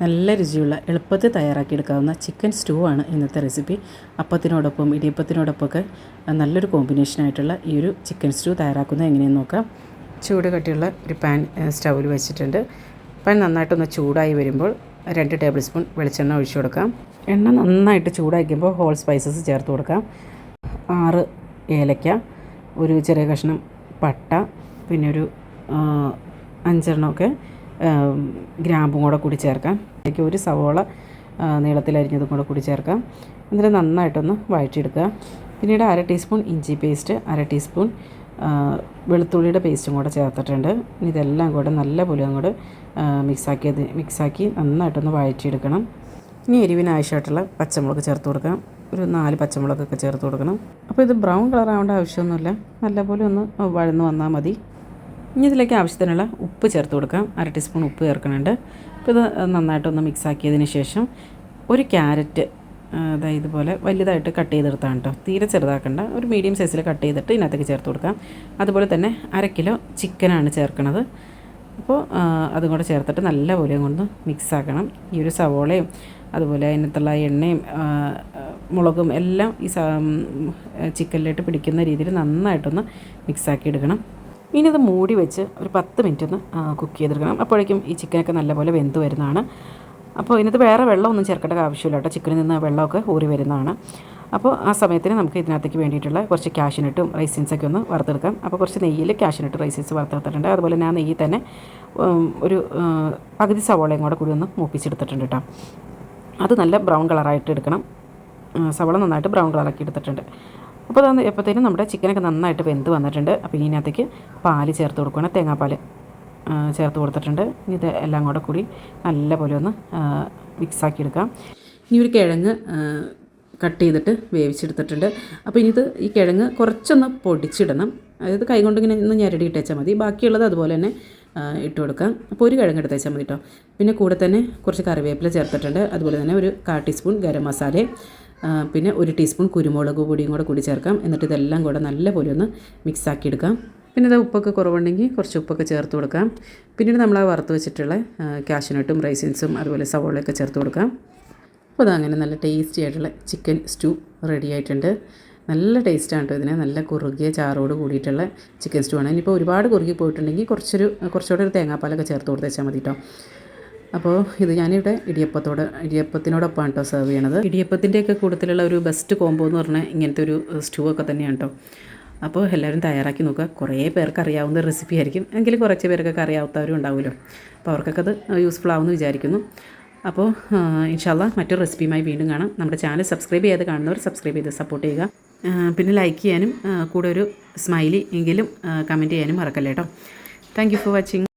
നല്ല രുചിയുള്ള എളുപ്പത്തിൽ തയ്യാറാക്കിയെടുക്കാവുന്ന ചിക്കൻ സ്റ്റൂ ആണ് ഇന്നത്തെ റെസിപ്പി അപ്പത്തിനോടൊപ്പം ഇടിയപ്പത്തിനോടൊപ്പമൊക്കെ നല്ലൊരു കോമ്പിനേഷനായിട്ടുള്ള ഈ ഒരു ചിക്കൻ സ്റ്റൂ തയ്യാറാക്കുന്നത് എങ്ങനെയെന്ന് നോക്കാം. ചൂട് കട്ടിയുള്ള ഒരു പാൻ സ്റ്റൗവിൽ വെച്ചിട്ടുണ്ട്. പാൻ നന്നായിട്ടൊന്ന് ചൂടായി വരുമ്പോൾ രണ്ട് ടേബിൾ സ്പൂൺ വെളിച്ചെണ്ണ ഒഴിച്ചു കൊടുക്കാം. എണ്ണ നന്നായിട്ട് ചൂടാക്കുമ്പോൾ ഹോൾ സ്പൈസസ് ചേർത്ത് കൊടുക്കാം. ആറ് ഏലക്ക ഒരു ചെറിയ കഷ്ണം പട്ട പിന്നെ ഒരു അഞ്ചെണ്ണമൊക്കെ ഗ്രാമ്പും കൂടെ കൂടി ചേർക്കാം. അതിലേക്ക് ഒരു സവോള നീളത്തിലരിഞ്ഞതും കൂടെ കൂടി ചേർക്കാം. എന്നിട്ട് നന്നായിട്ടൊന്ന് വഴറ്റിയെടുക്കുക. പിന്നീട് അര ടീസ്പൂൺ ഇഞ്ചി പേസ്റ്റ് അര ടീസ്പൂൺ വെളുത്തുള്ളിയുടെ പേസ്റ്റും കൂടെ ചേർത്തിട്ടുണ്ട്. ഇതെല്ലാം കൂടെ നല്ല പോലെ അങ്ങോട്ട് മിക്സാക്കിയത് മിക്സാക്കി നന്നായിട്ടൊന്ന് വഴറ്റിയെടുക്കണം. ഇനി എരിവിനാവശ്യമായിട്ടുള്ള പച്ചമുളക് ചേർത്ത് കൊടുക്കാം ഒരു നാല് പച്ചമുളകൊക്കെ ചേർത്ത് കൊടുക്കണം. അപ്പോൾ ഇത് ബ്രൗൺ കളർ ആവേണ്ട ആവശ്യമൊന്നുമില്ല. നല്ലപോലെ ഒന്ന് വഴന്ന് വന്നാൽ മതി. ഇനി ഇതിലേക്ക് ആവശ്യത്തിനുള്ള ഉപ്പ് ചേർത്ത് കൊടുക്കാം. അര ടീസ്പൂൺ ഉപ്പ് ചേർക്കുന്നുണ്ട്. അപ്പോൾ ഇത് നന്നായിട്ടൊന്ന് മിക്സാക്കിയതിന് ശേഷം ഒരു ക്യാരറ്റ് അതായത് ഇതുപോലെ വലുതായിട്ട് കട്ട് ചെയ്തെടുത്താണ് കേട്ടോ തീരെ ചെറുതാക്കണ്ട. ഒരു മീഡിയം സൈസിൽ കട്ട് ചെയ്തിട്ട് ഇതിനകത്തേക്ക് ചേർത്ത് കൊടുക്കാം. അതുപോലെ തന്നെ അര കിലോ ചിക്കനാണ് ചേർക്കുന്നത്. അപ്പോൾ അതും കൂടെ ചേർത്തിട്ട് നല്ലപോലെ കൊണ്ട് മിക്സാക്കണം ഈ ഒരു സവോളയും അതുപോലെ അതിനകത്തുള്ള എണ്ണയും മുളകും എല്ലാം ഈ ചിക്കനിലേക്ക് പിടിക്കുന്ന രീതിയിൽ നന്നായിട്ടൊന്ന് മിക്സ് ആക്കി എടുക്കണം. ഇനി മൂടി വെച്ച് ഒരു പത്ത് മിനിറ്റ് ഒന്ന് കുക്ക് ചെയ്തെടുക്കണം. അപ്പോഴേക്കും ഈ ചിക്കനൊക്കെ നല്ലപോലെ വെന്ത് വരുന്നതാണ്. അപ്പോൾ ഇതിനകത്ത് വേറെ വെള്ളമൊന്നും ചേർക്കേണ്ട ആവശ്യമില്ല കേട്ടോ. ചിക്കനിൽ നിന്ന് വെള്ളമൊക്കെ ഊറി വരുന്നതാണ്. അപ്പോൾ ആ സമയത്തിന് നമുക്ക് ഇതിനകത്തേക്ക് വേണ്ടിയിട്ടുള്ള കുറച്ച് ക്യാഷിനിട്ടും റൈസിൻസൊക്കെ ഒന്ന് വറുത്തെടുക്കാം. അപ്പോൾ കുറച്ച് നെയ്യിൽ ക്യാഷിനിട്ട് റൈസിൻസ് വറുത്തെടുത്തിട്ടുണ്ട്. അതുപോലെ ഞാൻ നെയ്യിൽ തന്നെ ഒരു പകുതി സവോളയും കൂടെ കൂടി ഒന്ന് മൂപ്പിച്ചെടുത്തിട്ടുണ്ട് കേട്ടോ. അത് നല്ല ബ്രൗൺ കളറായിട്ട് എടുക്കണം. സവോള നന്നായിട്ട് ബ്രൗൺ കളറാക്കി എടുത്തിട്ടുണ്ട്. അപ്പോൾ അത് എപ്പോഴത്തേനും നമ്മുടെ ചിക്കനൊക്കെ നന്നായിട്ട് വെന്ത് വന്നിട്ടുണ്ട്. അപ്പോൾ ഇതിനകത്തേക്ക് പാൽ ചേർത്ത് കൊടുക്കണം തേങ്ങാപ്പാൽ ചേർത്ത് കൊടുത്തിട്ടുണ്ട്. ഇനി ഇത് എല്ലാം കൂടെ കൂടി നല്ലപോലെ ഒന്ന് മിക്സാക്കി എടുക്കാം. ഇനി ഒരു കിഴങ്ങ് കട്ട് ചെയ്തിട്ട് വേവിച്ചെടുത്തിട്ടുണ്ട്. അപ്പോൾ ഇനി ഇത് ഈ കിഴങ്ങ് കുറച്ചൊന്ന് പൊടിച്ചിടണം. അതായത് കൈ കൊണ്ടിങ്ങനെ ഒന്ന് ഞെരടി ഇട്ടേച്ചാൽ മതി. ബാക്കിയുള്ളത് അതുപോലെ തന്നെ ഇട്ട് കൊടുക്കാം. അപ്പോൾ ഒരു കിഴങ്ങ് എടുത്തേച്ചാൽ മതി കേട്ടോ. പിന്നെ കൂടെ തന്നെ കുറച്ച് കറിവേപ്പില ചേർത്തിട്ടുണ്ട്. അതുപോലെ തന്നെ ഒരു കാ ടീസ്പൂൺ ഗരം മസാലയും. പിന്നെ ഒരു ടീസ്പൂൺ കുരുമുളക് പൊടിയും കൂടെ കൂടി ചേർക്കാം. എന്നിട്ട് ഇതെല്ലാം കൂടെ നല്ലപോലെ ഒന്ന് മിക്സ് ആക്കി എടുക്കാം. പിന്നെ ഇത് ഉപ്പൊക്കെ കുറവുണ്ടെങ്കിൽ കുറച്ച് ഉപ്പൊക്കെ ചേർത്ത് കൊടുക്കാം. പിന്നീട് നമ്മൾ ആ വറുത്ത് വെച്ചിട്ടുള്ള കാഷ്യനട്ടും റൈസിൻസും അതുപോലെ സവോളയൊക്കെ ചേർത്ത് കൊടുക്കാം. അപ്പോൾ അതങ്ങനെ നല്ല ടേസ്റ്റി ആയിട്ടുള്ള ചിക്കൻ സ്റ്റൂ റെഡി ആയിട്ടുണ്ട്. നല്ല ടേസ്റ്റാണ് കേട്ടോ ഇതിനെ. നല്ല കുറുകിയ ചാറോട് കൂടിയിട്ടുള്ള ചിക്കൻ സ്റ്റൂ ആണ്. ഇനിയിപ്പോൾ ഒരുപാട് കുറുകി പോയിട്ടുണ്ടെങ്കിൽ കുറച്ചൊരു കുറച്ചുകൂടെ ഒരു തേങ്ങാപ്പാലൊക്കെ ചേർത്ത് കൊടുത്തേച്ചാൽ മതി കേട്ടോ. അപ്പോൾ ഇത് ഞാനിവിടെ ഇടിയപ്പത്തോട് ഇടിയപ്പത്തിനോടൊപ്പമാണ് കേട്ടോ സെർവ് ചെയ്യണത്. ഇടിയപ്പത്തിന്റെയൊക്കെ കൂട്ടത്തിലുള്ള ഒരു ബെസ്റ്റ് കോംബോ എന്ന് പറഞ്ഞാൽ ഇങ്ങനത്തെ ഒരു സ്റ്റൂ ഒക്കെ തന്നെയാണ് കേട്ടോ അപ്പോൾ എല്ലാവരും തയ്യാറാക്കി നോക്കുക. കുറേ പേർക്ക് അറിയാവുന്ന റെസിപ്പി ആയിരിക്കും. എങ്കിലും കുറച്ച് പേർക്കൊക്കെ അറിയാത്തവരും ഉണ്ടാവുമല്ലോ. അപ്പോൾ അവർക്കൊക്കെ അത് യൂസ്ഫുൾ ആവുമെന്ന് വിചാരിക്കുന്നു. അപ്പോൾ ഇൻഷാല്ല മറ്റൊരു റെസിപ്പിയുമായി വീണ്ടും കാണാം. നമ്മുടെ ചാനൽ സബ്സ്ക്രൈബ് ചെയ്ത് കാണുന്നവർ സബ്സ്ക്രൈബ് ചെയ്ത് സപ്പോർട്ട് ചെയ്യുക. പിന്നെ ലൈക്ക് ചെയ്യാനും കൂടെ ഒരു സ്മൈലി എങ്കിലും കമന്റ് ചെയ്യാനും മറക്കല്ലേ കേട്ടോ താങ്ക് യു ഫോർ വാച്ചിങ്